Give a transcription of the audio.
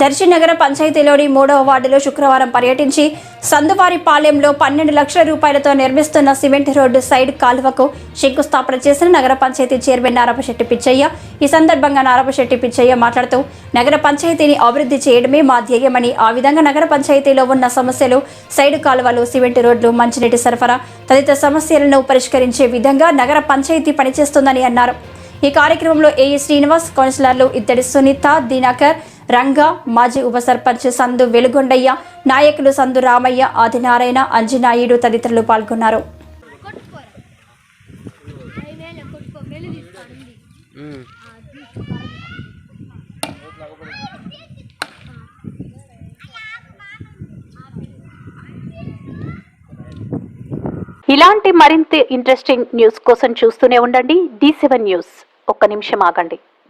దర్శి నగర పంచాయతీలోని మూడవ వార్డులో శుక్రవారం పర్యటించి సందువారిపాలెంలో పన్నెండు లక్షల రూపాయలతో నిర్మిస్తున్న సిమెంట్ రోడ్డు సైడ్ కాలువకు శంకుస్థాపన చేసిన నగర పంచాయతీ చైర్మన్ నారపశెట్టి పిచ్చయ్య. ఈ సందర్భంగా నారపశెట్టి పిచ్చయ్య మాట్లాడుతూ నగర పంచాయతీని అభివృద్ధి చేయడమే మా ధ్యేయమని ఆ విధంగా నగర పంచాయతీలో ఉన్న సమస్యలు సైడ్ కాలువలు సిమెంట్ రోడ్లు మంచినీటి సరఫరా తదితర సమస్యలను పరిష్కరించే విధంగా నగర పంచాయతీ పనిచేస్తుందని అన్నారు. ఈ కార్యక్రమంలో ఏఈ శ్రీనివాస్ కౌన్సిలర్లు ఇద్దడి సునీత దినకర్ రంగా మాజీ ఉప సర్పంచ్ సందు వెలుగొండయ్య నాయకులు సందు రామయ్య ఆదినారాయణ అంజనాయుడు తదితరులు పాల్గొన్నారు. ఇలాంటి మరింత ఇంట్రెస్టింగ్ న్యూస్ కోసం చూస్తూనే ఉండండి. D seven news. ఒక్క నిమిషం ఆగండి.